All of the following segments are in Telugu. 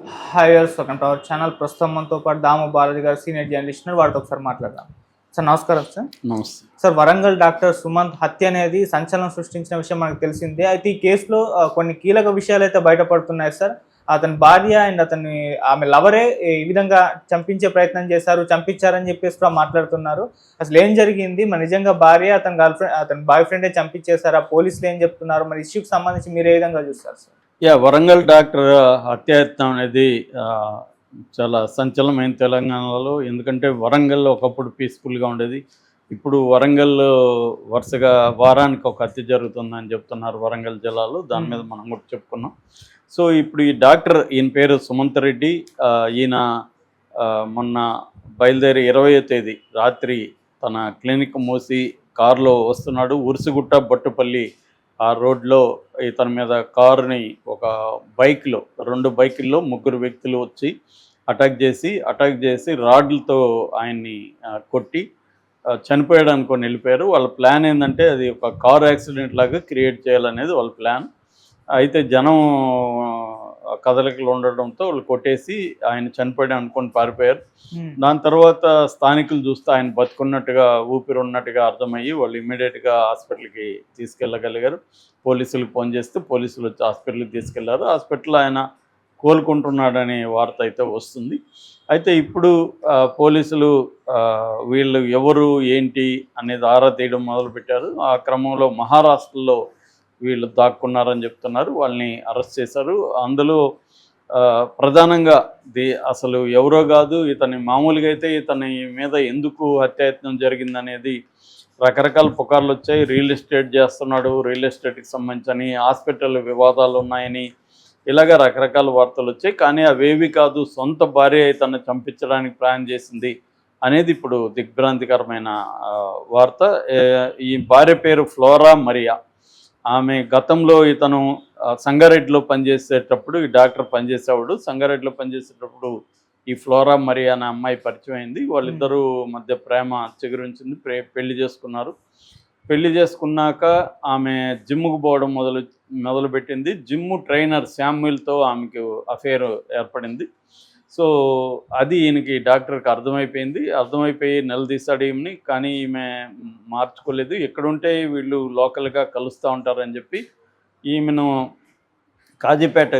Hi welcome to our channel ప్రస్తుతం మనతో పాటు దాము బాలాజీ గారు సీనియర్ జర్నలిస్ట్. వారితో ఒకసారి మాట్లాడదాం. సార్ నమస్కారం సార్ నమస్తే. సార్ వరంగల్ డాక్టర్ సుమంత్ హత్య అనేది సంచలనం సృష్టించిన విషయం మనకు తెలిసిందే. అయితే ఈ కేసులో ఆ, కొన్ని కీలక విషయాలు అయితే బయటపడుతున్నాయి సార్ అతని భార్య అండ్ అతని ఆమె లవరే ఈ విధంగా చంపించే ప్రయత్నం చేశారు చంపించారని చెప్పేసి కూడా మాట్లాడుతున్నారు. అసలు ఏం జరిగింది? మరి నిజంగా భార్య అతని గర్ల్ ఫ్రెండ్ అతని బాయ్ ఫ్రెండే చంపించేశారా? పోలీసులు ఏం చెప్తున్నారు? మరి ఇష్యూకి సంబంధించి మీరు ఏ విధంగా చూస్తారు సార్ యా వరంగల్ డాక్టర్ హత్యాయత్నం అనేది చాలా సంచలనమైన తెలంగాణలో. ఎందుకంటే వరంగల్లో ఒకప్పుడు పీస్ఫుల్గా ఉండేది. ఇప్పుడు వరంగల్ వరుసగా వారానికి ఒక హత్య జరుగుతుందని చెప్తున్నారు వరంగల్ జిల్లాలో దాని మీద మనం కూడా చెప్పుకున్నాం. సో ఇప్పుడు ఈ డాక్టర్ ఈయన పేరు సుమంత్ రెడ్డి. ఈయన మొన్న బయలుదేరి ఇరవయో తేదీ రాత్రి తన క్లినిక్ మూసి కారులో వస్తున్నాడు. ఉరుసుగుట్ట బొట్టుపల్లి ఆ రోడ్లో ఇతని మీద కారుని ఒక బైక్లో రెండు బైకుల్లో ముగ్గురు వ్యక్తులు వచ్చి అటాక్ చేసి అటాక్ చేసి రాడ్లతో ఆయన్ని కొట్టి చనిపోయడానికి కొన్ని వెళ్ళిపోయారు వాళ్ళ ప్లాన్ ఏంటంటే అది ఒక కారు యాక్సిడెంట్ లాగా క్రియేట్ చేయాలనేది వాళ్ళ ప్లాన్. అయితే జనం కదలికలు ఉండడంతో వాళ్ళు కొట్టేసి ఆయన చనిపోయాడు అనుకొని పారిపోయారు. దాని తర్వాత స్థానికులు చూస్తే ఆయన బతుకున్నట్టుగా ఊపిరి ఉన్నట్టుగా అర్థమయ్యి వాళ్ళు ఇమ్మీడియట్గా హాస్పిటల్కి తీసుకెళ్ళగలిగారు. పోలీసులకు ఫోన్ చేస్తే పోలీసులు వచ్చి హాస్పిటల్కి తీసుకెళ్ళారు. హాస్పిటల్ ఆయన కోలుకుంటున్నాడనే వార్త అయితే వస్తుంది. అయితే ఇప్పుడు పోలీసులు వీళ్ళు ఎవరు ఏంటి అనేది ఆరా తీయడం మొదలుపెట్టారు. ఆ క్రమంలో మహారాష్ట్రలో వీళ్ళు దాక్కున్నారని చెప్తున్నారు. వాళ్ళని అరెస్ట్ చేశారు. అందులో ప్రధానంగా ది అసలు ఎవరో కాదు ఇతని మామూలుగా అయితే ఇతని మీద ఎందుకు హత్యాయత్నం జరిగిందనేది రకరకాల పుకార్లు వచ్చాయి. రియల్ ఎస్టేట్ చేస్తున్నాడు. రియల్ ఎస్టేట్కి సంబంధించని హాస్పిటల్ వివాదాలు ఉన్నాయని ఇలాగ రకరకాల వార్తలు వచ్చాయి. కానీ అవేవి కాదు సొంత భార్య ఇతన్ని చంపించడానికి ప్లాన్ చేసింది అనేది ఇప్పుడు దిగ్భ్రాంతికరమైన వార్త. ఈ భార్య పేరు ఫ్లోరా మరియా. ఆమె గతంలో ఇతను సంగారెడ్డిలో పనిచేసేటప్పుడు ఈ డాక్టర్ పనిచేసేవాడు. సంగారెడ్డిలో పనిచేసేటప్పుడు ఈ ఫ్లోరా మరి అనే అమ్మాయి పరిచయం అయింది. వాళ్ళిద్దరూ మధ్య ప్రేమ చిగురించింది. ప్రే పెళ్ళి చేసుకున్నారు. పెళ్ళి చేసుకున్నాక ఆమె జిమ్కు పోవడం మొదలు మొదలుపెట్టింది. జిమ్ ట్రైనర్ శామ్యుల్తో ఆమెకు అఫేర్ ఏర్పడింది. సో అది ఈయనకి డాక్టర్కి అర్థమైపోయింది. అర్థమైపోయి నిలదీశాడు ఈమెని. కానీ ఈమె మార్చుకోలేదు. ఎక్కడుంటే వీళ్ళు లోకల్గా కలుస్తూ ఉంటారని చెప్పి ఈమెను కాజీపేట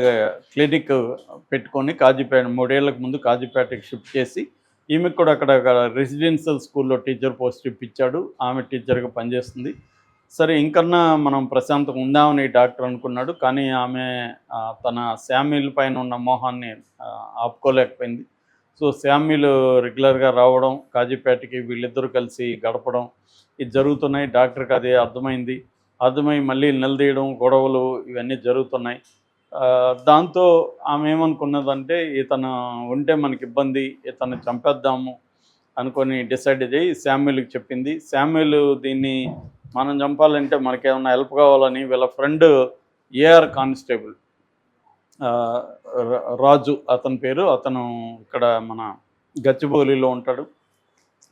క్లినిక్ పెట్టుకొని కాజీపేట మూడేళ్ళకు ముందు కాజీపేటకి షిఫ్ట్ చేసి ఈమెకు కూడా అక్కడ రెసిడెన్షియల్ స్కూల్లో టీచర్ పోస్ట్ ఇప్పించాడు. ఆమె టీచర్గా పనిచేస్తుంది. సరే ఇంకన్నా మనం ప్రశాంతంగా ఉందామని డాక్టర్ అనుకున్నాడు. కానీ ఆమె తన శామ్యుల్ పైన ఉన్న మోహాన్ని ఆపుకోలేకపోయింది. సో శామ్యుల్ రెగ్యులర్గా రావడం కాజీపేటకి వీళ్ళిద్దరూ కలిసి గడపడం ఇది జరుగుతున్నాయి. డాక్టర్కి అదే అర్థమైంది. అర్థమై మళ్ళీ నిలదీయడం గొడవలు ఇవన్నీ జరుగుతున్నాయి. దాంతో ఆమె ఏమనుకున్నదంటే ఇతను ఉంటే మనకి ఇబ్బంది ఇతను చంపేద్దాము అనుకొని డిసైడ్ అయ్యి శామ్యుల్కి చెప్పింది. శామ్యుల్ దీన్ని మనం చంపాలంటే మనకేమన్నా హెల్ప్ కావాలని వీళ్ళ ఫ్రెండ్ ఏఆర్ కానిస్టేబుల్ రాజు అతని పేరు. అతను ఇక్కడ మన గచ్చిబౌలిలో ఉంటాడు.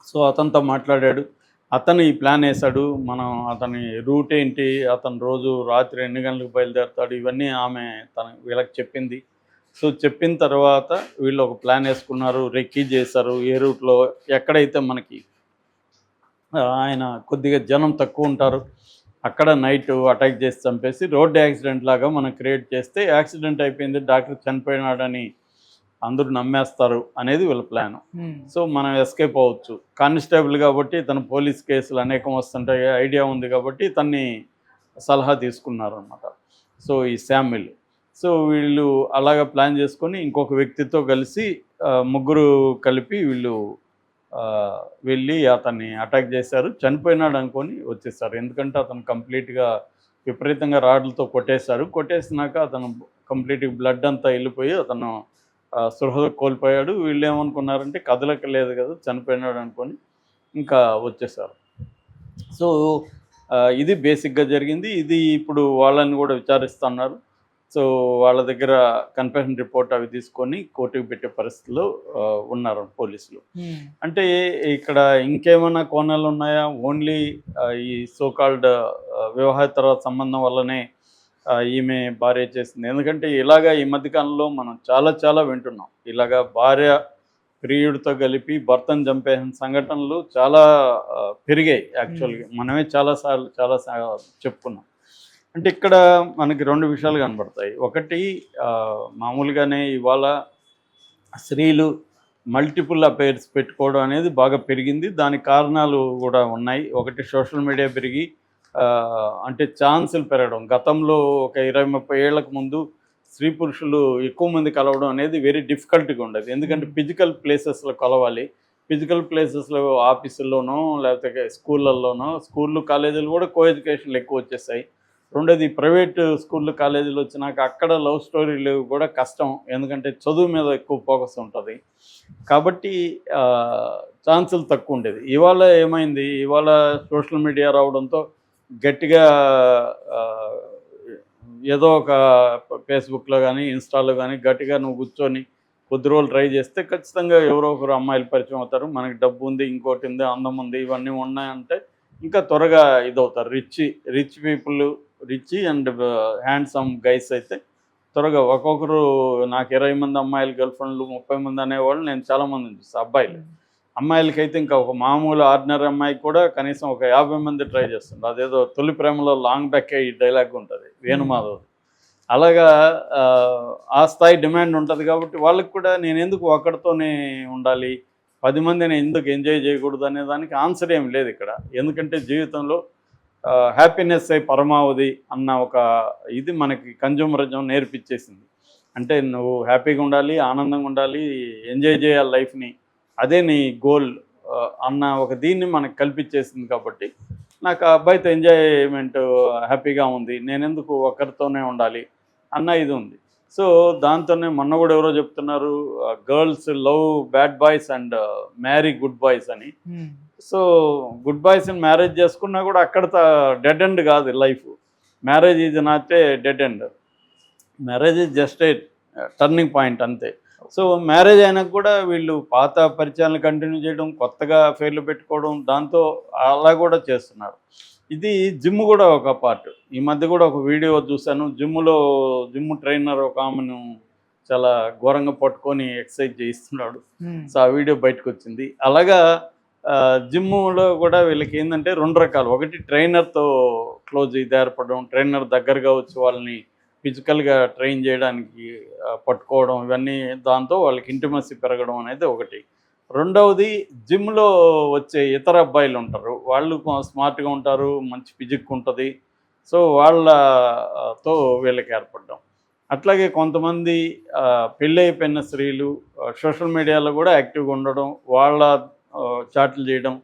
సో అతనితో మాట్లాడాడు. అతను ఈ ప్లాన్ వేశాడు. మనం అతని రూట్ ఏంటి అతను రోజు రాత్రి ఎన్ని గంటలకు బయలుదేరుతాడు ఇవన్నీ ఆమె తన వీళ్ళకి చెప్పింది. సో చెప్పిన తర్వాత వీళ్ళు ఒక ప్లాన్ వేసుకున్నారు. రెక్కీ చేశారు. ఏ రూట్లో ఎక్కడైతే మనకి ఆయన కొద్దిగా జనం తక్కువ ఉంటారు. అక్కడ నైట్ అటాక్ చేసి చంపేసి రోడ్ యాక్సిడెంట్ లాగా మనం క్రియేట్ చేస్తే యాక్సిడెంట్ అయిపోయింది డాక్టర్ చనిపోయినాడని అందరూ నమ్మేస్తారు అనేది వీళ్ళ ప్లాన్. సో మనం ఎస్కేప్ అవ్వచ్చు. కానిస్టేబుల్ కాబట్టి తన పోలీస్ కేసులు అనేకం వస్తుంటాయి ఐడియా ఉంది కాబట్టి తన్ని సలహా తీసుకున్నారు అనమాట సో ఈ శామ్యుల్. సో వీళ్ళు అలాగ ప్లాన్ చేసుకొని ఇంకొక వ్యక్తితో కలిసి ముగ్గురు కలిపి వీళ్ళు వెళ్ళి అతన్ని అటాక్ చేశారు. చనిపోయినాడు అనుకొని వచ్చేసారు. ఎందుకంటే అతను కంప్లీట్గా విపరీతంగా రాడ్లతో కొట్టేశారు. కొట్టేసినాక అతను కంప్లీట్గా బ్లడ్ అంతా వెళ్ళిపోయి అతను సృహ కోల్పోయాడు. వీళ్ళు ఏమనుకున్నారంటే కదలక లేదు కదా చనిపోయినాడు అనుకొని ఇంకా వచ్చేసారు. సో ఇది బేసిక్గా జరిగింది. ఇది ఇప్పుడు వాళ్ళని కూడా విచారిస్తున్నారు సో వాళ్ళ దగ్గర కన్ఫెషన్ రిపోర్ట్ అవి తీసుకొని కోర్టుకు పెట్టే పరిస్థితిలో ఆ, ఉన్నారు పోలీసులు. అంటే ఇక్కడ ఇంకేమైనా కోణాలు ఉన్నాయా? ఓన్లీ ఈ సోకాల్డ్ వివాహేతర సంబంధం వల్లనే ఈమె భార్య చేసింది. ఎందుకంటే ఇలాగా ఈ మధ్యకాలంలో మనం చాలా చాలా వింటున్నాం. ఇలాగా భార్య ప్రియుడితో కలిపి భర్తను చంపేసిన సంఘటనలు చాలా పెరిగాయి యాక్చువల్గా మనమే చాలాసార్లు చాలా చెప్పుకున్నాం. అంటే ఇక్కడ మనకి రెండు విషయాలు కనబడతాయి. ఒకటి మామూలుగానే ఇవాళ స్త్రీలు మల్టిపుల్ అఫైర్స్ పెట్టుకోవడం అనేది బాగా పెరిగింది. దానికి కారణాలు కూడా ఉన్నాయి. ఒకటి సోషల్ మీడియా పెరిగి అంటే ఛాన్సులు పెరగడం. గతంలో ఒక ఇరవై ముప్పై ఏళ్ళకు ముందు స్త్రీ పురుషులు ఎక్కువ మంది కలవడం అనేది వెరీ డిఫికల్ట్గా ఉండేది. ఎందుకంటే ఫిజికల్ ప్లేసెస్లో కలవాలి. ఫిజికల్ ప్లేసెస్లో ఆఫీసుల్లోనో లేకపోతే స్కూళ్ళల్లోనో స్కూళ్ళు కాలేజీలు కూడా కో ఎడ్యుకేషన్లు ఎక్కువ వచ్చేసాయి. రెండోది ప్రైవేట్ స్కూళ్ళు కాలేజీలు వచ్చినాక అక్కడ లవ్ స్టోరీలు కూడా కష్టం. ఎందుకంటే చదువు మీద ఎక్కువ ఫోకస్ ఉంటుంది. కాబట్టి ఛాన్సులు తక్కువ ఉండేది ఇవాళ ఏమైంది? ఇవాళ సోషల్ మీడియా రావడంతో గట్టిగా ఏదో ఒక ఫేస్బుక్లో కానీ ఇన్స్టాలో కానీ గట్టిగా నువ్వు కూర్చొని కొద్ది రోజులు ట్రై చేస్తే ఖచ్చితంగా ఎవరో ఒకరు అమ్మాయిలు పరిచయం అవుతారు. మనకి డబ్బు ఉంది ఇంకోటి ఉంది అందం ఉంది ఇవన్నీ ఉన్నాయంటే ఇంకా త్వరగా ఇదవుతారు. Rich rich people rich and handsome guys అయితే త్వరగా ఒక్కొక్కరు నాకు ఇరవై మంది అమ్మాయిలు గర్ల్ ఫ్రెండ్లు ముప్పై మంది అనేవాళ్ళు నేను చాలా మంది చూస్తాను అబ్బాయిలు. అమ్మాయిలకైతే ఇంకా ఒక మామూలు ఆర్డినరీ అమ్మాయికి కూడా కనీసం ఒక యాభై మంది ట్రై చేస్తుండ్రు అదేదో తొలి ప్రేమలో లాంగ్ బ్యాక్ ఈ డైలాగ్ ఉంటుంది వేణుమాధవ్ అలాగా ఆ, ఆ స్థాయి డిమాండ్ ఉంటుంది కాబట్టి వాళ్ళకి కూడా నేను ఎందుకు ఒక్కడితోనే ఉండాలి పది మందిని ఎందుకు ఎంజాయ్ చేయకూడదు అనే దానికి ఆన్సర్ ఏం లేదు ఇక్కడ. ఎందుకంటే జీవితంలో హ్యాపీనెస్ అయి పరమావధి అన్న ఒక ఇది మనకి కన్జ్యూమరిజం నేర్పించేసింది అంటే నువ్వు హ్యాపీగా ఉండాలి ఆనందంగా ఉండాలి ఎంజాయ్ చేయాలి లైఫ్ని అదే నీ గోల్ అన్న ఒక దీన్ని మనకు కల్పించేసింది కాబట్టి నాకు అబ్బాయితో ఎంజాయ్మెంట్ హ్యాపీగా ఉంది. నేను ఎందుకు ఒక్కరితోనే ఉండాలి అన్న ఇది ఉంది. సో దాంతోనే మొన్న కూడా ఎవరో చెప్తున్నారు girls love bad boys and marry good boys అని. సో గుడ్ బాయ్స్ని మ్యారేజ్ చేసుకున్నా కూడా అక్కడ డెడ్ ఎండ్ కాదు life. Marriage is not a dead end marriage is just a turning point అంతే. సో మ్యారేజ్ అయినాక కూడా వీళ్ళు పాత పరిచయాలను కంటిన్యూ చేయడం కొత్తగా ఫెయిర్లు పెట్టుకోవడం దాంతో అలా కూడా చేస్తున్నారు. ఇది జిమ్ కూడా ఒక పార్ట్ ఈ మధ్య కూడా ఒక వీడియో చూశాను. జిమ్లో జిమ్ ట్రైనర్ ఒక ఆమెను చాలా ఘోరంగా పట్టుకొని ఎక్సర్సైజ్ చేయిస్తున్నాడు. సో ఆ వీడియో బయటకు వచ్చింది అలాగా జిమ్లో కూడా వీళ్ళకి ఏంటంటే రెండు రకాలు. ఒకటి ట్రైనర్తో క్లోజ్ ఇది ఏర్పడడం ట్రైనర్ దగ్గరగా వచ్చి వాళ్ళని ఫిజికల్గా ట్రైన్ చేయడానికి పట్టుకోవడం ఇవన్నీ దాంతో వాళ్ళకి ఇంటిమసీ పెరగడం అనేది ఒకటి. రెండవది జిమ్లో వచ్చే ఇతర అబ్బాయిలు ఉంటారు. వాళ్ళు స్మార్ట్గా ఉంటారు మంచి ఫిజిక్ ఉంటుంది. సో వాళ్ళతో వీళ్ళకి ఏర్పడడం. అట్లాగే కొంతమంది పెళ్ళి అయిపోయిన స్త్రీలు సోషల్ మీడియాలో కూడా యాక్టివ్గా ఉండడం వాళ్ళ చాట్లు చేయడం.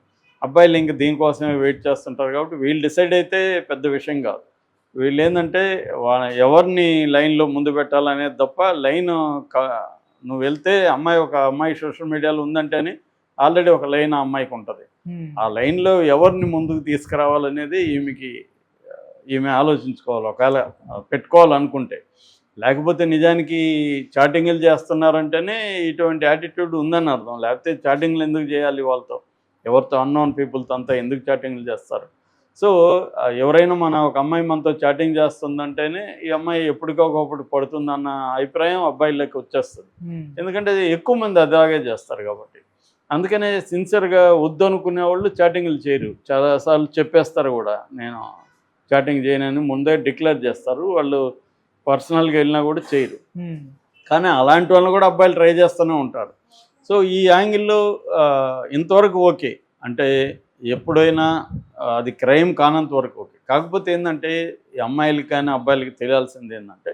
అబ్బాయిలు ఇంకా దీనికోసమే వెయిట్ చేస్తుంటారు కాబట్టి వీళ్ళు డిసైడ్ అయితే పెద్ద విషయం కాదు. వీళ్ళు ఏంటంటే ఎవరిని లైన్లో ముందు పెట్టాలనేది తప్ప లైన్ నువ్వు వెళ్తే అమ్మాయి ఒక అమ్మాయి సోషల్ మీడియాలో ఉందంటేనే ఆల్రెడీ ఒక లైన్ ఆ అమ్మాయికి ఉంటుంది. ఆ లైన్లో ఎవరిని ముందుకు తీసుకురావాలనేది ఈమెకి ఈమె ఆలోచించుకోవాలి. ఒకవేళ పెట్టుకోవాలనుకుంటే. లేకపోతే నిజానికి చాటింగ్లు చేస్తున్నారంటేనే ఇటువంటి యాటిట్యూడ్ ఉందని అర్థం. లేకపోతే చాటింగ్లు ఎందుకు చేయాలి వాళ్ళతో? ఎవరితో? అన్నోన్ పీపుల్తో అంతా ఎందుకు చాటింగ్లు చేస్తారు? సో ఎవరైనా మన ఒక అమ్మాయి మనతో చాటింగ్ చేస్తుందంటేనే ఈ అమ్మాయి ఎప్పటికొకప్పుడు పడుతుందన్న అభిప్రాయం అబ్బాయిలకి వచ్చేస్తుంది. ఎందుకంటే ఎక్కువ మంది అదాగే చేస్తారు కాబట్టి. అందుకనే సిన్సియర్గా వద్దనుకునే వాళ్ళు చాటింగ్లు చేయరు. చాలాసార్లు చెప్పేస్తారు కూడా. నేను చాటింగ్ చేయనని ముందే డిక్లేర్ చేస్తారు. వాళ్ళు పర్సనల్గా వెళ్ళినా కూడా చేయరు. కానీ అలాంటి వాళ్ళని కూడా అబ్బాయిలు ట్రై చేస్తూనే ఉంటారు. సో ఈ యాంగిల్లో ఇంతవరకు ఓకే. అంటే ఎప్పుడైనా అది క్రైమ్ కానంత వరకు ఓకే. కాకపోతే ఏంటంటే ఈ అమ్మాయిలకి కానీ అబ్బాయిలకి తెలియాల్సింది ఏంటంటే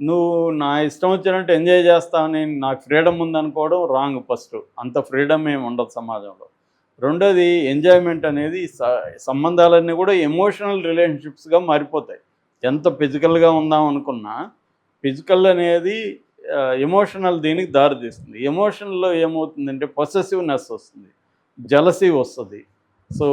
నువ్వు నా ఇష్టం వచ్చినట్టు ఎంజాయ్ చేస్తావని నాకు ఫ్రీడమ్ ఉందనుకోవడం రాంగ్ ఫస్ట్. అంత ఫ్రీడమ్ ఏమి ఉండదు సమాజంలో. రెండోది ఎంజాయ్మెంట్ అనేది సంబంధాలన్నీ కూడా ఎమోషనల్ రిలేషన్షిప్స్గా మారిపోతాయి. ఎంత ఫిజికల్గా ఉందాం అనుకున్నా ఫిజికల్ అనేది ఎమోషనల్ దీనికి దారి తీస్తుంది ఎమోషనల్లో ఏమవుతుందంటే పొసెసివ్నెస్ వస్తుంది. జలసీ వస్తుంది. సో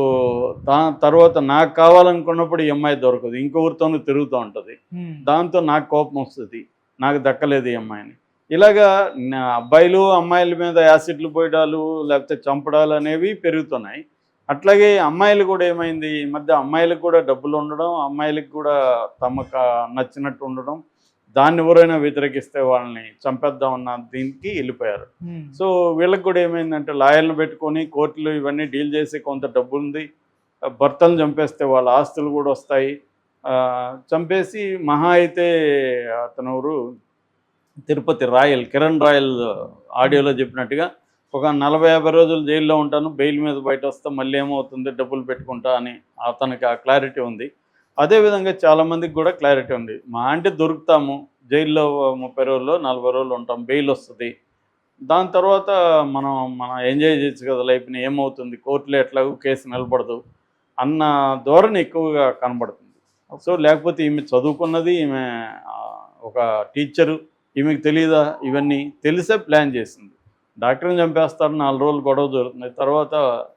దా తర్వాత నాకు కావాలనుకున్నప్పుడు ఈ అమ్మాయి దొరకదు. ఇంకొకరితోనూ తిరుగుతూ ఉంటుంది. దాంతో నాకు కోపం వస్తుంది. నాకు దక్కలేదు ఈ అమ్మాయిని. ఇలాగా అబ్బాయిలు అమ్మాయిల మీద యాసిడ్లు పోయడాలు లేకపోతే చంపడాలు అనేవి పెరుగుతున్నాయి. అట్లాగే అమ్మాయిలు కూడా ఏమైంది? ఈ మధ్య అమ్మాయిలకు కూడా డబ్బులు ఉండడం అమ్మాయిలకు కూడా తమకు నచ్చినట్టు ఉండడం దాన్ని ఎవరైనా వ్యతిరేకిస్తే వాళ్ళని చంపేద్దామన్న దీనికి వెళ్ళిపోయారు. సో వీళ్ళకి కూడా ఏమైందంటే లాయర్లు పెట్టుకొని కోర్టులు ఇవన్నీ డీల్ చేసి కొంత డబ్బు ఉంది భర్తలు చంపేస్తే వాళ్ళ ఆస్తులు కూడా వస్తాయి. చంపేసి మహా అయితే అతను తిరుపతి రాయల్ కిరణ్ రాయల్ ఆడియోలో చెప్పినట్టుగా ఒక నలభై యాభై రోజులు జైల్లో ఉంటాను బెయిల్ మీద బయట వస్తా మళ్ళీ ఏమవుతుంది డబ్బులు పెట్టుకుంటా అని అతనికి ఆ క్లారిటీ ఉంది. అదేవిధంగా చాలామందికి కూడా క్లారిటీ ఉంది. మా అంటే దొరుకుతాము జైల్లో ముప్పై రోజులు నలభై రోజులు ఉంటాం బెయిల్ వస్తుంది. దాని తర్వాత మనం మనం ఎంజాయ్ చేయొచ్చు కదా లైఫ్ని ఏమవుతుంది కోర్టులో ఎట్లాగో కేసు నిలబడదు అన్న ధోరణి ఎక్కువగా కనబడుతుంది. సో లేకపోతే ఈమె చదువుకున్నది ఈమె ఒక టీచరు ఈమెకు తెలియదా ఇవన్నీ తెలిసే ప్లాన్ చేసింది. డాక్టర్ని చంపేస్తారు నాలుగు రోజులు గొడవ జరుగుతుంది. తర్వాత